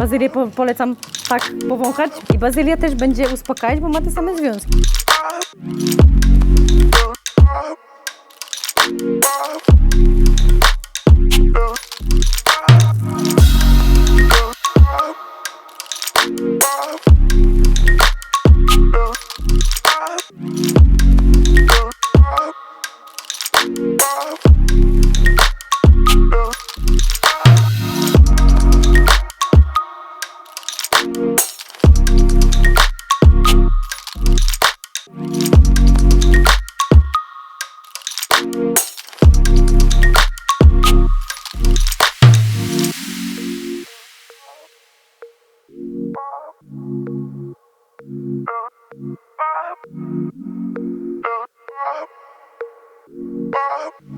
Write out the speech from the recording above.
bazylię po, polecam tak powąchać. I bazylia też będzie uspokajać, bo ma te same związki. up.